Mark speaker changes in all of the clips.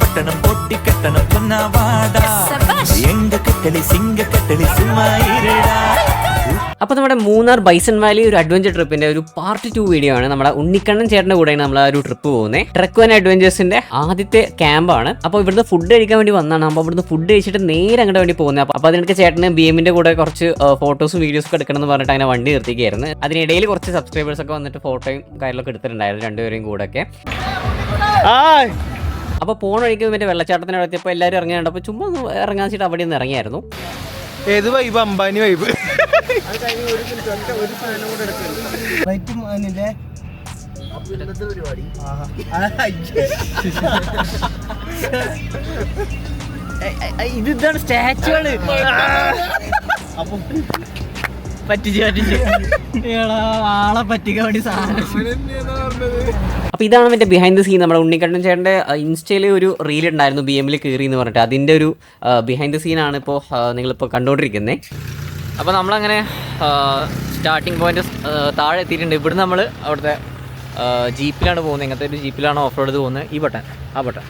Speaker 1: പട്ടണം പൊട്ടിക്കെട്ടണം പൊന്നാവാടാ. എങ്ക കെട്ടലി സിംഗ കെട്ടലി സുമ്മായിരടാ
Speaker 2: അപ്പോൾ നമ്മുടെ മൂന്നാർ ബൈസൺ വാലി ഒരു അഡ്വഞ്ചർ ട്രിപ്പിന്റെ ഒരു പാർട്ട് ടു വീഡിയോ ആണ്. നമ്മുടെ ഉണ്ണിക്കണ്ണൻ ചേട്ടന്റെ കൂടെയാണ് നമ്മൾ ആ ഒരു ട്രിപ്പ് പോകുന്നത് ട്രക്ക് വൻ അഡ്വഞ്ചേഴ്സിന്റെ ആദ്യത്തെ ക്യാമ്പാണ് അപ്പോൾ ഇവിടുന്ന് ഫുഡ് കഴിക്കാൻ വേണ്ടി വന്നതാണ് അപ്പോൾ ഇവിടുന്ന് ഫുഡ് കഴിച്ചിട്ട് നേരെ അങ്ങോട്ട് വേണ്ടി പോകുന്നത് അപ്പോൾ അപ്പോൾ അതിനൊക്കെ ചേട്ടന് ബി എമ്മിന്റെ കൂടെ കുറച്ച് ഫോട്ടോസും വീഡിയോസും ഒക്കെ എടുക്കണം എന്ന് പറഞ്ഞിട്ട് അങ്ങനെ വണ്ടി നിർത്തിക്കുകയായിരുന്നു അതിനിടയിൽ കുറച്ച് സബ്സ്ക്രൈബേഴ്സ് ഒക്കെ വന്നിട്ട് ഫോട്ടോയും കാര്യങ്ങളൊക്കെ എടുത്തിട്ടുണ്ടായിരുന്നു രണ്ടുപേരെയും കൂടെ ഒക്കെ. അപ്പോൾ പോണ വഴിക്ക് മറ്റേ വെള്ളച്ചാട്ടത്തിന് എത്തിയപ്പോൾ എല്ലാവരും ഇറങ്ങി അപ്പോൾ ചുമ്മാ ഇറങ്ങാൻ വെച്ചിട്ട് അവിടെ നിന്ന് ഇറങ്ങിയായിരുന്നു.
Speaker 3: ഏത് വൈബ് അംബാനി വൈബ്
Speaker 2: ഇത് ഇതാണ് സ്റ്റാച്ചുകൾ. പറ്റിച്ച് പറ്റിച്ച്. ആളെ പറ്റിക്കാൻ വേണ്ടി സാധനം. അപ്പൊ ഇതാണ് എന്റെ ബിഹൈൻഡ് ദ സീൻ നമ്മുടെ ഉണ്ണിക്കണ്ണൻ ചേട്ടന്റെ ഇൻസ്റ്റയിൽ ഒരു റീൽ ഉണ്ടായിരുന്നു ബി എമ്മിൽ കയറി എന്ന് പറഞ്ഞിട്ട്. അതിന്റെ ഒരു ബിഹൈൻഡ് ദ സീനാണ് ഇപ്പോൾ നിങ്ങളിപ്പോൾ കണ്ടുകൊണ്ടിരിക്കുന്നത് അപ്പോൾ നമ്മളങ്ങനെ സ്റ്റാർട്ടിങ് പോയിന്റ് താഴെ എത്തിയിട്ടുണ്ട്. ഇവിടുന്ന് നമ്മൾ അവിടുത്തെ ജീപ്പിലാണ് പോകുന്നത് ഇങ്ങനത്തെ ഒരു ജീപ്പിലാണ് ഓഫ് റോഡ് പോകുന്നത് ഈ ബട്ടൺ ആ ബട്ടൺ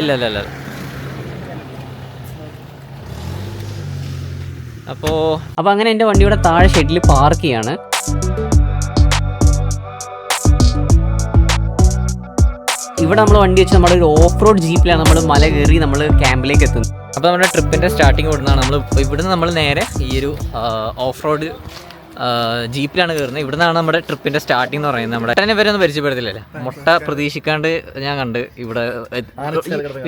Speaker 2: ഇല്ല ഇല്ല ഇല്ല. അപ്പോൾ അപ്പോൾ അങ്ങനെ എന്റെ വണ്ടിയുടെ താഴെ ഷെഡിൽ പാർക്ക് ചെയ്യാണ്. ഇവിടെ നമ്മൾ വണ്ടി വെച്ച് നമ്മുടെ ഒരു ഓഫ് റോഡ് ജീപ്പിലാണ് നമ്മൾ മല കയറി നമ്മൾ ക്യാമ്പിലേക്ക് എത്തുന്നത്. അപ്പോൾ നമ്മുടെ ട്രിപ്പിന്റെ സ്റ്റാർട്ടിങ് ഇവിടുന്നാണ് നമ്മൾ ഇവിടുന്ന് നമ്മൾ നേരെ ഈ ഒരു ഓഫ് റോഡ് ജീപ്പിലാണ് കയറുന്നത്. ഇവിടുന്നാണ് നമ്മുടെ ട്രിപ്പിന്റെ സ്റ്റാർട്ടിംഗ് എന്ന് പറയുന്നത്. നമ്മുടെ തന്നെ ഒന്നും പരിചയപ്പെടുത്തില്ലല്ലേ? മുട്ട പ്രതീക്ഷിക്കാണ്ട് ഞാൻ കണ്ട് ഇവിടെ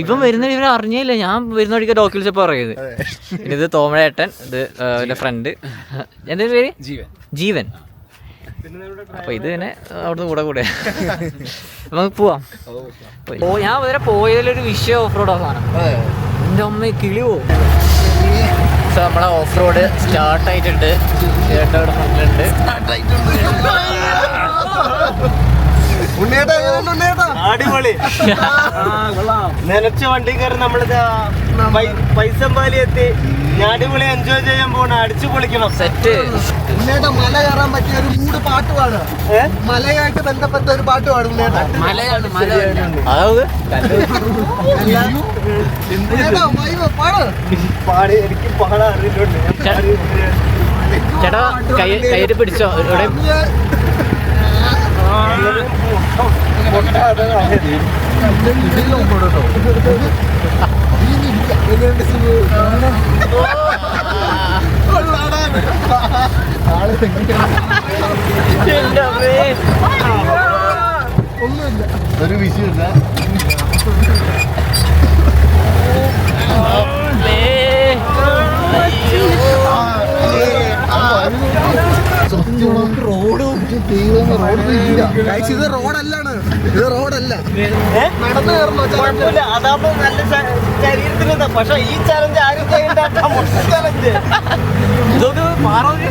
Speaker 2: ഇപ്പം വരുന്ന ഇവർ അറിഞ്ഞില്ല? ഞാൻ വരുന്ന വഴിക്ക് ഡോക്യുമെന്റ്സ് ഇപ്പോൾ പറയുന്നത്. ഇത് തോമഴേട്ടൻ ഇത് എന്റെ എന്റെ ഫ്രണ്ട് എന്റെ പേര്? ജീവൻ. ജീവൻ. അപ്പൊ ഇത് തന്നെ അവിടുന്ന് കൂടെ കൂടെ. നമുക്ക് പോവാം. ഓ ഞാൻ വരെ പോയതിലൊരു വിഷയം ഓഫ് റോഡ് ആണ് എന്റെ അമ്മ കിളിവോ സോ നമ്മളെ ഓഫ് റോഡ് സ്റ്റാർട്ട് ആയിട്ടുണ്ട്. ചേട്ടൻ ഇവിടെ ഫ്രണ്ടിലുണ്ട്
Speaker 3: അടിപൊളി. നനച്ച വണ്ടി കയറി നമ്മളിതാ പൈസമ്പാലി എത്തി ഞാൻ അടിപൊളി എൻജോയ് ചെയ്യാൻ പോണ അടിച്ചു പൊളിക്കണം
Speaker 2: സെറ്റ്
Speaker 4: ഉണ്ണേട്ട മല കയറാൻ പറ്റിയ ഒരു മൂട് പാട്ട് പാടുക മലയായിട്ട് ബന്ധപ്പെട്ട ഒരു പാട്ട് പാടും
Speaker 2: മലയാണ് മല അതായത്
Speaker 4: പാട്
Speaker 3: പാടി എനിക്ക് പാടാൻ അറിയിട്ടുണ്ട്
Speaker 2: ചേട്ടാ കൈ കയ്യിൽ പിടിച്ചോ ഇവിടെ എന്റെ അമ്മേ.
Speaker 4: ഒരു വിഷയമില്ല
Speaker 2: അമ്മേ.
Speaker 4: ഇത് റോഡല്ലാണ് ഇത് റോഡല്ല. നടന്നു കയറുന്നു
Speaker 3: അതാവുമ്പോ നല്ല ശരീരത്തിന് പക്ഷെ ഈ ചലഞ്ച് ആരും ചലഞ്ച്
Speaker 2: ഇതൊക്കെ മാറോര്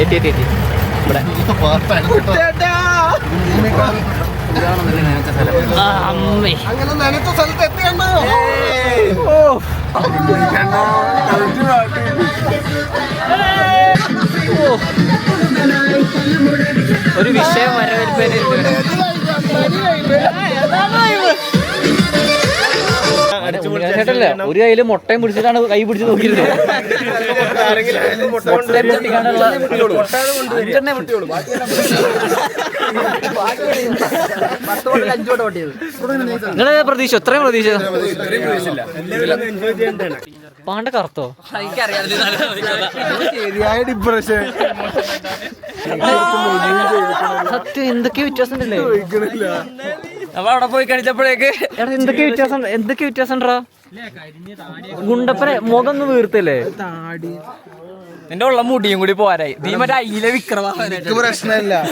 Speaker 2: എത്തി എത്തി എത്തി. ഇവിടെ. അമ്മേ.
Speaker 4: അങ്ങനെ നനച്ച സ്ഥലത്ത് എത്തിയണ്ണോ?
Speaker 2: ഒരു വിഷയം വരവേൽപ്പേനെ ചേട്ടല്ലേ ഒരു കയ്യിൽ മുട്ടയും പിടിച്ചിട്ടാണ് കൈ പിടിച്ച് മുട്ടയും പൊട്ടിക്കാനുള്ള പൊട്ടിയുള്ളൂ. നിങ്ങൾ പ്രതീക്ഷ? എത്രയും പ്രതീക്ഷ? പാണ്ട കറുത്തോ?
Speaker 4: ശരിയായ ഡിപ്രഷൻ
Speaker 2: സത്യം. എന്തൊക്കെ വ്യത്യാസം ഉണ്ടല്ലേ അപ്പൊ അവിടെ പോയി കഴിച്ചപ്പോഴേക്ക് എടാ എന്തൊക്കെ വ്യത്യാസം? എന്തൊക്കെ വ്യത്യാസം ഉണ്ടോ ഗുണ്ടപ്പനെ മുഖം ഒന്ന് വീർത്തല്ലേ നിന്റെ ഉള്ള മുടിയും കൂടി പോരായി. നീ മറ്റേ അയിലെ വിക്രമാനായിട്ട്
Speaker 4: പ്രശ്നമില്ല.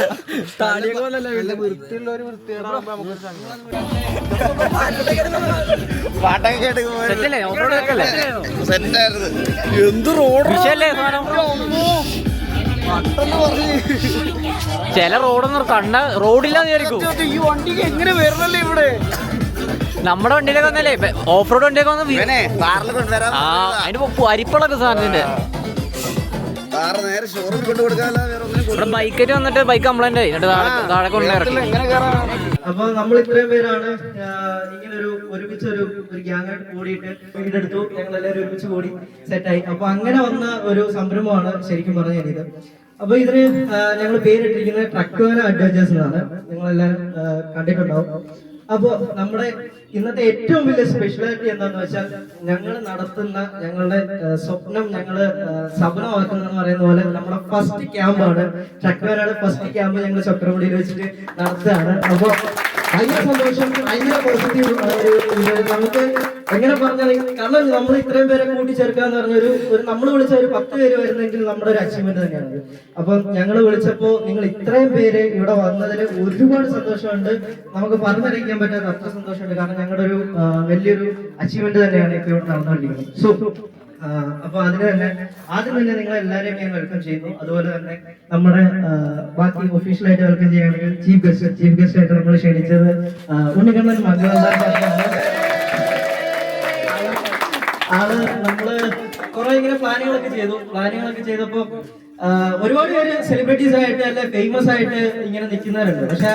Speaker 4: എന്ത് റോഡ്?
Speaker 2: വിഷയല്ലേ ചില റോഡൊന്നും കണ്ട റോഡില്ലാന്ന് വിചാരിക്കും.
Speaker 4: ഈ വണ്ടിക്ക് എങ്ങനെ വരണല്ലേ ഇവിടെ?
Speaker 2: നമ്മുടെ വണ്ടിയിലൊക്കെ വന്നല്ലേ ഓഫ് റോഡ് വണ്ടിയൊക്കെ വന്ന് ആ അതിന് അരിപ്പളൊക്കെ സാധനത്തിന്റെ ഇവിടെ ബൈക്കറ്റ് വന്നിട്ട് ബൈക്ക് കംപ്ലൈന്റ് ആയി. എന്നിട്ട് താഴെ താഴെ കൊണ്ടിറക്കി
Speaker 5: അപ്പൊ നമ്മൾ ഇത്രയും പേരാണ് ഇങ്ങനെ ഒരു ഒരുമിച്ച് ഒരു ഒരു ഗ്യാങ് ആയിട്ട് കൂടിയിട്ട് വീടെടുത്തു ഞങ്ങൾ എല്ലാവരും ഒരുമിച്ച് കൂടി സെറ്റായി അപ്പൊ അങ്ങനെ വന്ന ഒരു സംരംഭമാണ് ശരിക്കും പറഞ്ഞാൽ ഇത്. അപ്പൊ ഇതിന് ഞങ്ങൾ പേരിട്ടിരിക്കുന്നത് ട്രക്കോന അഡ്വഞ്ചേഴ്സ് എന്നാണ്. നിങ്ങളെല്ലാവരും ആ, കണ്ടിട്ടുണ്ടാവും. അപ്പോ നമ്മുടെ ഇന്നത്തെ ഏറ്റവും വലിയ സ്പെഷ്യാലിറ്റി എന്താന്ന് വെച്ചാൽ ഞങ്ങൾ നടത്തുന്ന ഞങ്ങളുടെ സ്വപ്നം ഞങ്ങൾ സഫലമാക്കുന്ന പറയുന്ന പോലെ നമ്മുടെ ഫസ്റ്റ് ക്യാമ്പാണ് ചക്രവരാണ് ഫസ്റ്റ് ക്യാമ്പ് ഞങ്ങൾ ചക്രമുടിയിൽ വെച്ചിട്ട് നടത്തുകയാണ്. അപ്പൊ ഭയങ്കര സന്തോഷം. ഭയങ്കര പോസിറ്റീവ് നമുക്ക് എങ്ങനെ പറഞ്ഞാൽ കാരണം നമ്മൾ ഇത്രയും പേരെ കൂട്ടിച്ചേർക്കുക എന്ന് പറഞ്ഞ ഒരു നമ്മൾ വിളിച്ച ഒരു പത്ത് പേര് വരുന്നെങ്കിൽ നമ്മുടെ ഒരു അച്ചീവ്മെന്റ് തന്നെയാണ്. അപ്പം ഞങ്ങൾ വിളിച്ചപ്പോ നിങ്ങൾ ഇത്രയും പേര് ഇവിടെ വന്നതിൽ ഒരുപാട് സന്തോഷമുണ്ട്. നമുക്ക് പറഞ്ഞറിയിക്കാൻ പറ്റാത്ത അത്ര സന്തോഷമുണ്ട്. കാരണം ഞങ്ങളുടെ ഒരു വലിയൊരു അച്ചീവ്മെന്റ് തന്നെയാണ് ഇപ്പോൾ ഇവിടെ നടന്നുകൊണ്ടിരിക്കുന്നത്. സോ അപ്പൊ അതിന് തന്നെ ആദ്യം തന്നെ നിങ്ങൾ എല്ലാവരെയും ഞാൻ വെൽക്കം ചെയ്യുന്നു. അതുപോലെ തന്നെ നമ്മുടെ ബാക്കി ഒഫീഷ്യലായിട്ട് വെൽക്കം ചെയ്യുകയാണെങ്കിൽ ചീഫ് ഗസ്റ്റ് ചീഫ് ഗസ്റ്റ് ആയിട്ട് നമ്മൾ ക്ഷണിച്ചത് ഉണ്ണിക്കണ്ണൻ മംഗള ആൾ നമ്മൾ കുറെ ഇങ്ങനെ പ്ലാനുകളൊക്കെ ചെയ്തു. പ്ലാനുകളൊക്കെ ചെയ്തപ്പോ ഒരുപാട് പേര് സെലിബ്രിറ്റീസ് ആയിട്ട് അല്ലെ ഫേമസ് ആയിട്ട് ഇങ്ങനെ നിൽക്കുന്നവരുണ്ട്. പക്ഷെ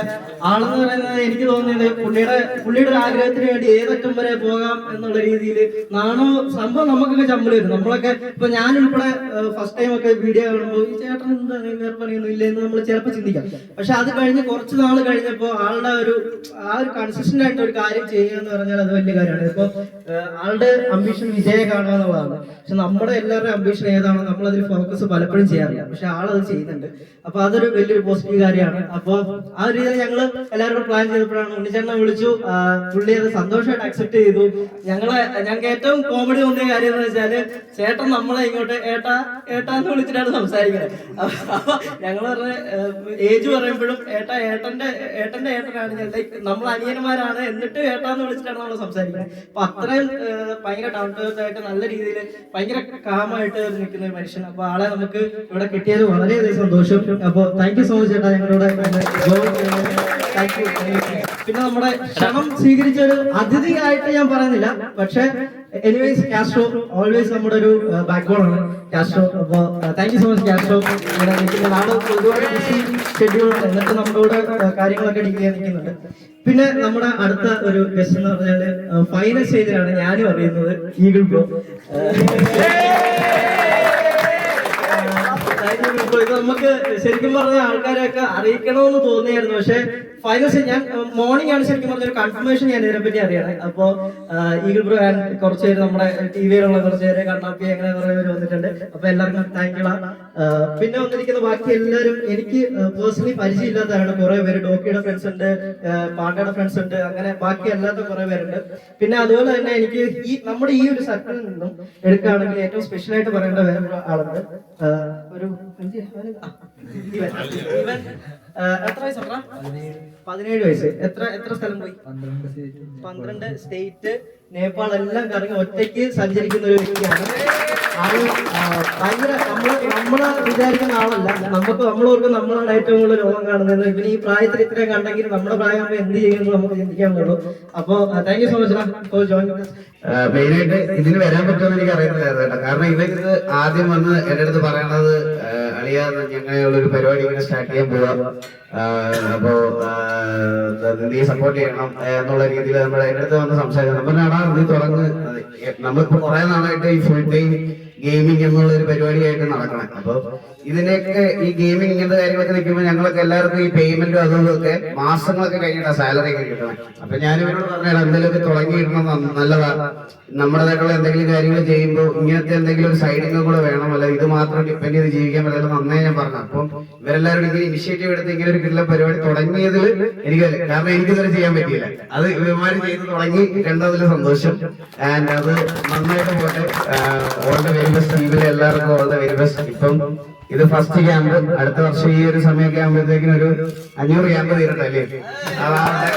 Speaker 5: ആളെന്ന് പറയുന്നത് എനിക്ക് തോന്നുന്നത് പുള്ളിയുടെ പുള്ളിയുടെ ഒരു ആഗ്രഹത്തിന് വേണ്ടി ഏതറ്റം വരെ പോകാം എന്നുള്ള രീതിയിൽ നാണോ സംഭവം നമുക്കൊക്കെ ചമ്മൽ വരും. നമ്മളൊക്കെ ഇപ്പൊ ഞാൻ ഉൾപ്പെടെ ഫസ്റ്റ് ടൈം ഒക്കെ വീഡിയോ കാണുമ്പോൾ ഈ ചേട്ടൻ എന്താ വേറെ പണിയൊന്നും ഇല്ല എന്ന് നമ്മൾ ചിലപ്പോൾ ചിന്തിക്കാം. പക്ഷെ അത് കഴിഞ്ഞ് കുറച്ച് നാൾ കഴിഞ്ഞപ്പോൾ ആളുടെ ഒരു ആ ഒരു കൺസിസ്റ്റന്റ് ആയിട്ട് ഒരു കാര്യം ചെയ്യുക എന്ന് പറഞ്ഞാൽ അത് വലിയ കാര്യമാണ്. ഇപ്പൊ ആളുടെ അംബീഷൻ വിജയം കാണുക എന്നുള്ളതാണ്. പക്ഷെ നമ്മുടെ എല്ലാവരുടെയും അംബീഷൻ ഏതാണോ നമ്മൾ അതിൽ ഫോക്കസ് പലപ്പോഴും ചെയ്യാറില്ല പക്ഷെ ആളത് ചെയ്യുന്നുണ്ട്. അപ്പൊ അതൊരു വലിയൊരു പോസിറ്റീവ് കാര്യമാണ്. അപ്പൊ ആ ഒരു രീതിയിൽ ഞങ്ങൾ എല്ലാവരും പ്ലാൻ ചെയ്തപ്പോഴാണ് ഉണ്ണിച്ചേട്ടനെ വിളിച്ചു. പുള്ളി അത് സന്തോഷമായിട്ട് അക്സെപ്റ്റ് ചെയ്തു. ഞങ്ങളെ ഞങ്ങൾക്ക് ഏറ്റവും കോമഡി തോന്നിയ കാര്യം എന്ന് വെച്ചാൽ ചേട്ടൻ നമ്മളെ ഇങ്ങോട്ട് ഏട്ടാ ഏട്ടാ എന്ന് വിളിച്ചിട്ടാണ് സംസാരിക്കുന്നത്. അപ്പൊ ഞങ്ങൾ പറഞ്ഞ ഏജ് പറയുമ്പോഴും ഏട്ടാ ഏട്ടന്റെ ഏട്ടന്റെ ഏട്ടനാണ് നമ്മൾ അനിയന്മാരാണ്. എന്നിട്ട് ഏട്ടാന്ന് വിളിച്ചിട്ടാണ് നമ്മൾ സംസാരിക്കുന്നത്. അപ്പൊ അത്രയും ഭയങ്കര ഡൗൺ ടു ആയിട്ട് നല്ല രീതിയിൽ ഭയങ്കര കാമായിട്ട് നിൽക്കുന്ന ഒരു മനുഷ്യൻ അപ്പൊ ആളെ നമുക്ക് ഇവിടെ കിട്ടിയത് വളരെയധികം സന്തോഷം. അപ്പൊ താങ്ക് യു സോ മച്ച് ചേട്ടാ ഞങ്ങളുടെ പിന്നെ നമ്മുടെ ക്ഷണം സ്വീകരിച്ച ഒരു അതിഥിയായിട്ട് ഞാൻ പറയുന്നില്ല. പക്ഷെ എനിവേസ് കാസ്ട്രോ ഓൾവേസ് നമ്മുടെ ഒരു ബാക്ക്ബോൺ ആണ്. കാസ്ട്രോ അപ്പൊ thank you so much Castro നാളെ ഒരുപാട് ഷെഡ്യൂൾ എന്നിട്ട് നമ്മുടെ കാര്യങ്ങളൊക്കെ ഡീൽ ചെയ്യാൻ നിൽക്കുന്നുണ്ട്. പിന്നെ നമ്മുടെ അടുത്ത ഒരു ഗസ്റ്റ് എന്ന് പറഞ്ഞാൽ ഫൈനൽ സ്റ്റേജിലാണ് ഞാനും അറിയുന്നത് ഈഗിൾ ബ്രോ ഇത് നമുക്ക് ശരിക്കും പറഞ്ഞ ആൾക്കാരെയൊക്കെ അറിയിക്കണമെന്ന് തോന്നിയായിരുന്നു. പക്ഷെ ഫൈനൽ ഞാൻ മോർണിംഗ് ആണ് ശരിക്കും പറഞ്ഞൊരു കൺഫർമേഷൻ ഞാൻ ഇതിനെപ്പറ്റി അറിയണേ. അപ്പോ ഈഗിൾ ബ്രോ ഞാൻ കുറച്ച് പേര് നമ്മുടെ ടി വിയിലുള്ള കുറച്ച് പേര് കണ്ണാപ്പി അങ്ങനെ കുറെ പേര് വന്നിട്ടുണ്ട്. അപ്പൊ എല്ലാവർക്കും താങ്ക് യു പിന്നെ വന്നിരിക്കുന്ന ബാക്കി എല്ലാവരും എനിക്ക് പേഴ്സണലി പരിചയമില്ലാത്തതാണ് കുറെ പേര് ഡോക്കിയുടെ ഫ്രണ്ട്സ് ഉണ്ട് പാണ്ടയുടെ ഫ്രണ്ട്സ് ഉണ്ട് അങ്ങനെ ബാക്കി അല്ലാത്ത കുറെ പേരുണ്ട്. പിന്നെ അതുപോലെ തന്നെ എനിക്ക് ഈ നമ്മുടെ ഈ ഒരു സർക്കിളിൽ നിന്നും എടുക്കുകയാണെങ്കിൽ ഏറ്റവും സ്പെഷ്യൽ ആയിട്ട് പറയേണ്ട വേറെ ആളുണ്ട്. ഒരു അഞ്ച്, ആറ്, ആ, ഇവൻ. ഇവൻ, ആ, എത്ര വയസ്സാ പതിനേഴ് വയസ്സ്. എത്ര എത്ര സ്ഥലം പോയി? പന്ത്രണ്ട് സ്റ്റേറ്റ്. നേപ്പാൾ എല്ലാം കറങ്ങി ഒറ്റയ്ക്ക് സഞ്ചരിക്കുന്ന ഒരു വ്യക്തിയാണ്. അത് ഭയങ്കര നമ്മൾ നമ്മൾ വിചാരിക്കുന്ന ആളല്ല. നമുക്ക് നമ്മളോർക്ക് നമ്മളാണ് ഏറ്റവും കൂടുതൽ രോഗം കാണുന്നത്. ഇവന് ഈ പ്രായത്തിൽ ഇത്രയും കണ്ടെങ്കിൽ നമ്മുടെ പ്രായം എന്ത് ചെയ്യുന്നു നമുക്ക് ചിന്തിക്കാൻ പറ്റുള്ളൂ അപ്പോ thank you so much join
Speaker 6: മെയിനായിട്ട് ഇതിന് വരാൻ പറ്റുമെന്ന് എനിക്ക് അറിയത്തില്ലായിരുന്നു കാരണം ഇവൻ ആദ്യം വന്ന് എന്റെ അടുത്ത് പറയണത് അളിയ ഒരു പരിപാടി ഇങ്ങനെ സ്റ്റാർട്ട് ചെയ്യാൻ പോവാം. അപ്പോ നീ സപ്പോർട്ട് ചെയ്യണം എന്നുള്ള രീതിയിൽ നമ്മൾ എന്റെ അടുത്ത് വന്ന് സംസാരിക്കണം നമ്മൾ ആടാ നീ തുറന്ന് നമ്മളിപ്പോ കുറെ നാളായിട്ട് ഈ ഫുൾ ടൈം ഗെയിമിംഗ് എന്നുള്ള ഒരു പരിപാടിയായിട്ട് നടക്കണം. അപ്പൊ ഇതിനൊക്കെ ഈ ഗെയിമിംഗ് ഇങ്ങനത്തെ കാര്യങ്ങളൊക്കെ നിൽക്കുമ്പോൾ ഞങ്ങളൊക്കെ എല്ലാവർക്കും ഈ പേയ്മെന്റും അതും ഒക്കെ മാസങ്ങളൊക്കെ കഴിഞ്ഞിട്ട് സാലറി ഒക്കെ കിട്ടണം. അപ്പൊ ഞാൻ ഇവരോട് പറഞ്ഞാൽ എന്തെങ്കിലുമൊക്കെ തുടങ്ങിയിടണം നല്ലതാണ് നല്ലതാ. നമ്മുടേതായിട്ടുള്ള എന്തെങ്കിലും കാര്യങ്ങൾ ചെയ്യുമ്പോൾ ഇങ്ങനത്തെ എന്തെങ്കിലും ഒരു സൈഡിങ്ങും കൂടെ വേണം. അല്ല ഇത് മാത്രം ഡിപ്പെൻഡ് ചെയ്ത് ജീവിക്കാൻ പറ്റില്ല നന്നേ ഞാൻ പറഞ്ഞു അപ്പം ഇവരെല്ലാവരും ഇങ്ങനെ ഇനിഷ്യേറ്റീവ് എടുത്ത് ഇങ്ങനെ ഒരു കിട്ടുന്ന പരിപാടി തുടങ്ങിയതിൽ എനിക്ക് കാരണം എനിക്കിതുവരെ ചെയ്യാൻ പറ്റിയില്ല. അത് ഇവന്മാര് ചെയ്ത് തുടങ്ങി കണ്ടതിൽ സന്തോഷം. ആൻഡ് അത് നന്നായിട്ട് പോട്ടെ.
Speaker 1: ഓൾഡ് ബെസ്റ്റ് എല്ലാവർക്കും ഓൾ ദ വെരി ബെസ്റ്റ് ഇപ്പം ഇത് ഫസ്റ്റ് ക്യാമ്പ് അടുത്ത വർഷം ഈ ഒരു സമയമൊക്കെ ആകുമ്പോഴത്തേക്കിനും ഒരു അഞ്ഞൂറ് ക്യാമ്പ് തീരട്ടെ അല്ലേ അതാണ്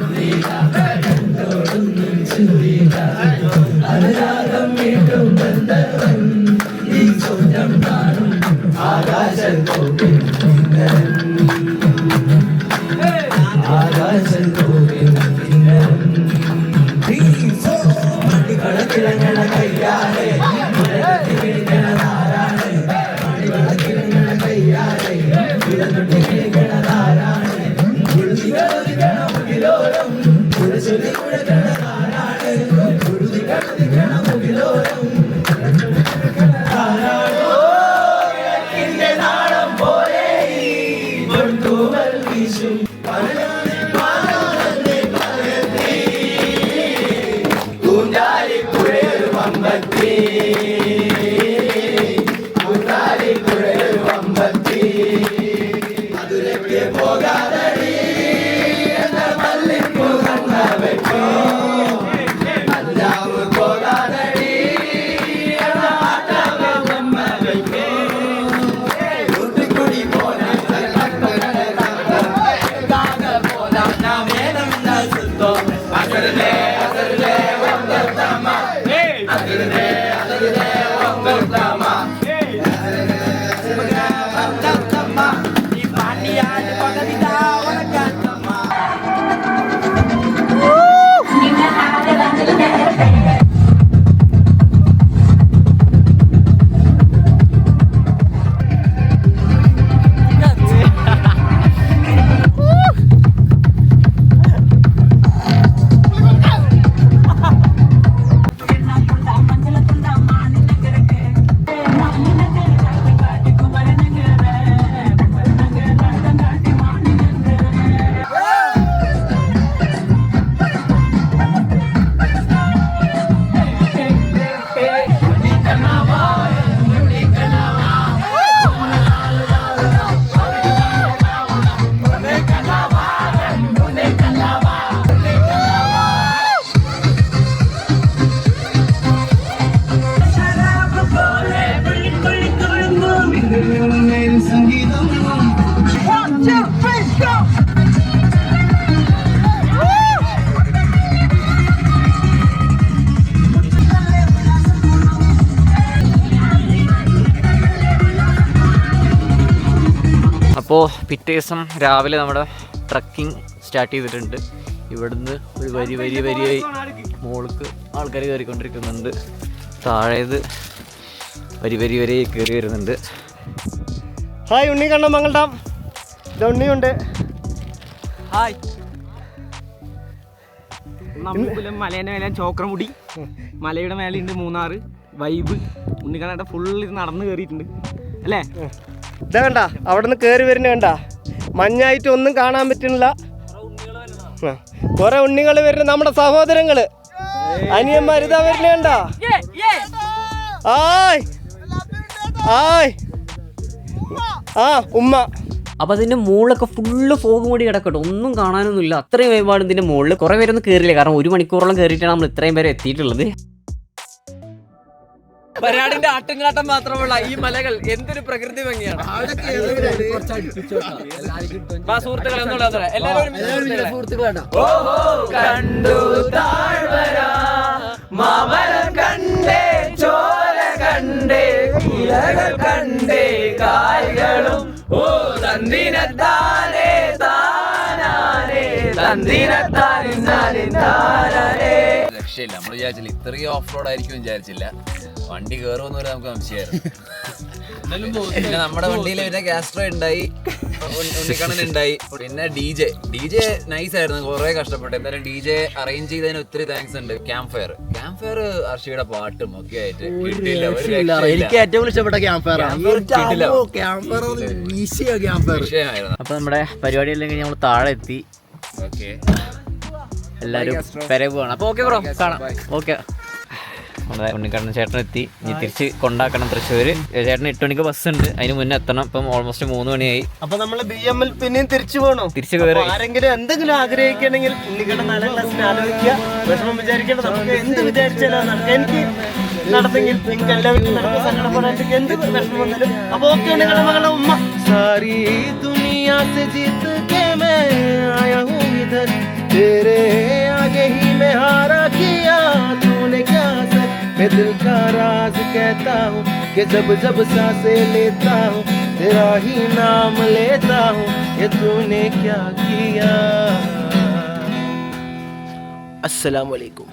Speaker 1: എല്ലാവർക്കും
Speaker 2: Grazie. പിറ്റേ ദിവസം രാവിലെ നമ്മുടെ ട്രക്കിംഗ് സ്റ്റാർട്ട് ചെയ്തിട്ടുണ്ട്. ഇവിടുന്ന് ഒരു വരി വരി വരിയായി മോൾക്ക് ആൾക്കാർ കയറിക്കൊണ്ടിരിക്കുന്നുണ്ട്. താഴേത് വരി വരി വരിയായി കയറി വരുന്നുണ്ട്.
Speaker 3: ഹായ് ഉണ്ണി കണ്ണം മംഗൾഡാം. ഇത് ഉണ്ണിയുണ്ട്.
Speaker 7: ഹായ് നമ്മളിപ്പം മലേന്റെ മേലെ ചോക്രമുടി മലയുടെ മേലെ ഉണ്ട് മൂന്നാറ്. വൈബ് ഉണ്ണിക്കണ്ണ ഫുള്ള് നടന്ന് കയറിയിട്ടുണ്ട് അല്ലേ?
Speaker 3: ഇതാ കണ്ട അവിടെ കയറി വരുന്ന കണ്ട. മഞ്ഞായിട്ട് ഒന്നും കാണാൻ പറ്റുന്നില്ല. കൊറേ ഉണ്ണികൾ വരുന്ന നമ്മുടെ സഹോദരങ്ങൾ. അനിയന്മാർ ഇതാ വരുന്ന കണ്ട. ആയ് ആയ്. ആ ഉമ്മ.
Speaker 2: അപ്പോൾ അതിന്റെ മുകളിലൊക്കെ ഫുള്ള് ഫോഗ് മൂടി കിടക്കട്ടെ. ഒന്നും കാണാനൊന്നുമില്ല. അത്രയും വൈബാണ് ഇതിന്റെ മുകളിൽ കുറേ പേരൊന്നും കയറിയില്ല കാരണം ഒരു മണിക്കൂറോളം കയറിയിട്ടാണ് നമ്മൾ ഇത്രയും പേരെ എത്തിയിട്ടുള്ളത്. വരാടിന്റെ ആട്ടുംകാട്ടം മാത്രമുള്ള ഈ മലകൾ എന്തൊരു പ്രകൃതി ഭംഗിയാണ്. സുഹൃത്തുക്കളെ. എല്ലാവരും ഒരുമിച്ച് സുഹൃത്തുക്കളെ. കണ്ടു താഴ്വര മാമരം കണ്ടേ ചോര കണ്ടേ ഇലകൾ കണ്ടേ കായ്കളും. ഓ തന്തിനത്താനേ താനാനേ തന്തിനത്താനിന്നാനേ താനാനേ.
Speaker 8: രക്ഷയില്ല നമ്മൾ വിചാരിച്ചില്ല ഇത്രയും ഓഫ് റോഡ് ആയിരിക്കും വിചാരിച്ചില്ല. വണ്ടി കയറുമെന്ന് വരെ നമുക്ക് സംശയമായിരുന്നു. പിന്നെ നമ്മുടെ വണ്ടിയിൽ പിന്നെ കാസ്ട്രോ ഉണ്ടായി. ഉണ്ണി- ഉണ്ണിക്കണ്ണൻ ഉണ്ടായി. പിന്നെ D J D J nice ആയിരുന്നു. കുറെ കഷ്ടപ്പെട്ടു. എന്തായാലും ഡി ജെ അറേഞ്ച് ചെയ്തതിന് ഒത്തിരി താങ്ക്സ് ഉണ്ട്. ക്യാമ്പ് ഫയർ ക്യാമ്പ് ഫയർ അർഷിയുടെ പാട്ടും ഒക്കെ ആയിട്ട് കിട്ടിയില്ല.
Speaker 9: എനിക്ക് ഏറ്റവും ഇഷ്ടപ്പെട്ട ക്യാമ്പ് ഫയർ അപ്പൊ
Speaker 8: വിഷയമായിരുന്നു.
Speaker 2: നമ്മുടെ പരിപാടി അല്ലെങ്കിൽ നമ്മൾ താഴെ എത്തി
Speaker 8: എല്ലാരും
Speaker 2: എല്ലാവരും പെരെ പോവാണ്. അപ്പോൾ ഓക്കെ ബ്രോ കാണാം. ഓക്കെ നമ്മുടെ ഉണ്ണിക്കണ്ണൻ ചേട്ടൻ എത്തി ഇനി തിരിച്ച് കൊണ്ടാക്കണം തൃശ്ശൂര് ചേട്ടൻ എട്ട് മണിക്ക് ബസ് ഉണ്ട് അതിന് മുന്നേ എത്തണം ഇപ്പം ഓൾമോസ്റ്റ് മൂന്ന് മണിയായി
Speaker 3: അപ്പൊ നമ്മള് ബി എം എൽ പിന്നെയും തിരിച്ചു പോകണോ
Speaker 2: തിരിച്ച് കയറി
Speaker 3: അപ്പൊ ആരെങ്കിലും എന്തെങ്കിലും ആഗ്രഹിക്കണമെങ്കിൽ ഉണ്ണിക്കണ്ണൻ നാലാം ക്ലാസ്സിൽ ആലോചിക്കുക വിഷമം വിചാരിക്കേണ്ട നമുക്ക് എന്ത് വിചാരിച്ചാലും നടക്കുക എനിക്ക് നടന്നെങ്കിൽ നിങ്ങൾക്ക് എല്ലാവർക്കും നടക്കും സങ്കടപ്പെടാൻ എന്ത് വിഷമം വന്നാലും അപ്പൊ ഓക്കെ ഉണ്ണിക്കണ്ണൻ മകളുടെ ഉമ്മ
Speaker 1: सारी दुनिया से जीत के मैं आया हूँ इधर तेरे आगे ही मैं हारा किया तूने क्या सर मैं दिल का राज कहता हूँ कि जब जब साँसें लेता हूँ, तेरा ही नाम लेता हूँ, ये तूने क्या किया? अस्सलाम वालेकुम